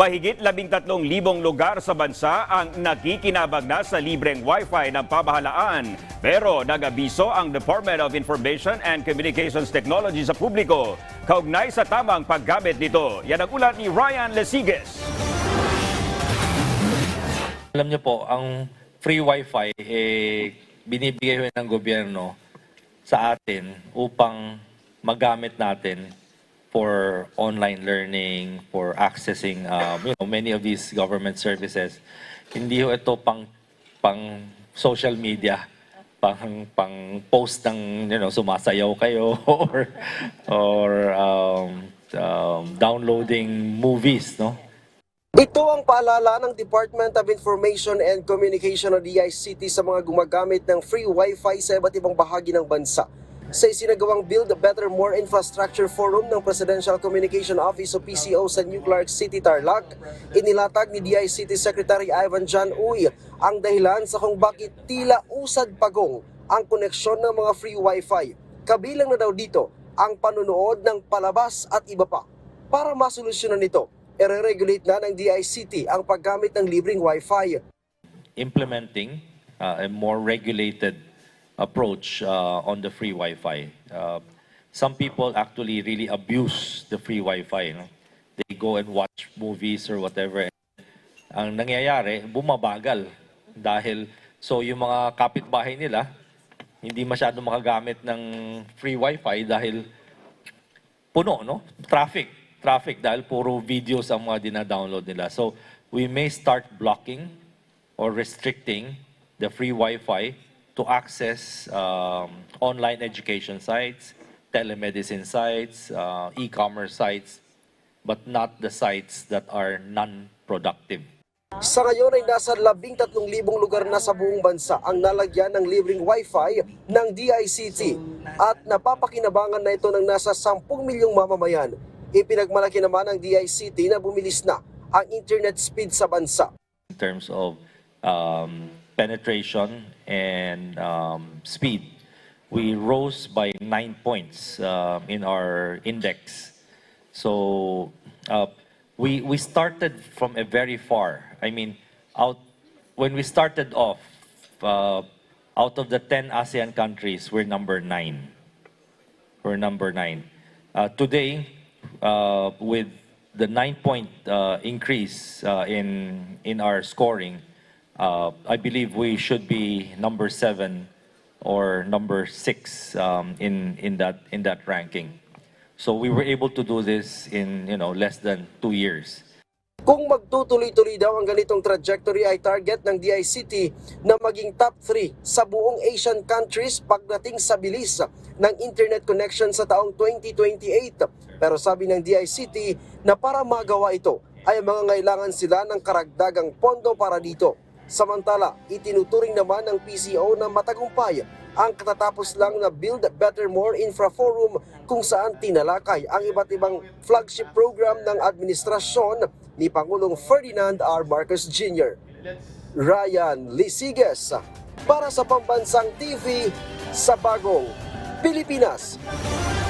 Mahigit 13,000 lugar sa bansa ang nakikinabag na sa libreng wifi ng pamahalaan. Pero nag-abiso ang Department of Information and Communications Technology sa publiko kaugnay sa tamang paggamit nito. Yan ang ulat ni Ryan Lesiges. Alam niyo po, ang free wifi eh binibigay ng gobyerno sa atin upang magamit natin for online learning, for accessing um, you know, many of these government services. Hindi ho ito pang pang social media, pang pang post ng you know sumasayaw kayo or or um, um, downloading movies, no? Ito ang paalala ng Department of Information and Communication o DICT sa mga gumagamit ng free wifi sa iba't ibang bahagi ng bansa. Sa isinagawang Build a Better More Infrastructure Forum ng Presidential Communication Office o PCO sa New Clark City, Tarlac, inilatag ni DICT Secretary Ivan John Uy ang dahilan sa kung bakit tila usad pagong ang koneksyon ng mga free wifi. Kabilang na daw dito ang panunood ng palabas at iba pa. Para masolusyonan ito, ire-regulate na ng DICT ang paggamit ng libreng wifi. implementing uh, a more regulated approach uh, on the free Wi-Fi. Uh, some people actually really abuse the free Wi-Fi. No? They go and watch movies or whatever. Ang nangyayari, bumabagal dahil so yung mga kapitbahay nila hindi masyado makagamit ng free Wi-Fi dahil puno, no? Traffic. Traffic dahil puro videos ang mga dinadownload nila. So, we may start blocking or restricting the free Wi-Fi to access um, online education sites, telemedicine sites, uh, e-commerce sites, but not the sites that are non-productive. Sa ngayon ay nasa 13,000 lugar na sa buong bansa ang nalagyan ng libreng wifi ng DICT at napapakinabangan na ito ng nasa 10 milyong mamamayan. Ipinagmalaki naman ng DICT na bumilis na ang internet speed sa bansa. in terms of um, penetration and um, speed. We rose by nine points um, in our index. So uh, we we started from a very far. I mean, out when we started off, uh, out of the ten ASEAN countries, we're number nine. We're number nine. Uh, today, uh, with the nine-point uh, increase uh, in in our scoring, uh, I believe we should be number seven or number six um, in in that in that ranking. So we were able to do this in you know less than two years. Kung magtutuloy-tuloy daw ang ganitong trajectory ay target ng DICT na maging top 3 sa buong Asian countries pagdating sa bilis ng internet connection sa taong 2028. Pero sabi ng DICT na para magawa ito ay mga ngailangan sila ng karagdagang pondo para dito. Samantala, itinuturing naman ng PCO na matagumpay ang katatapos lang na Build Better More Infra Forum kung saan tinalakay ang iba't ibang flagship program ng administrasyon ni Pangulong Ferdinand R. Marcos Jr. Ryan Lisiges para sa Pambansang TV sa Bagong Pilipinas.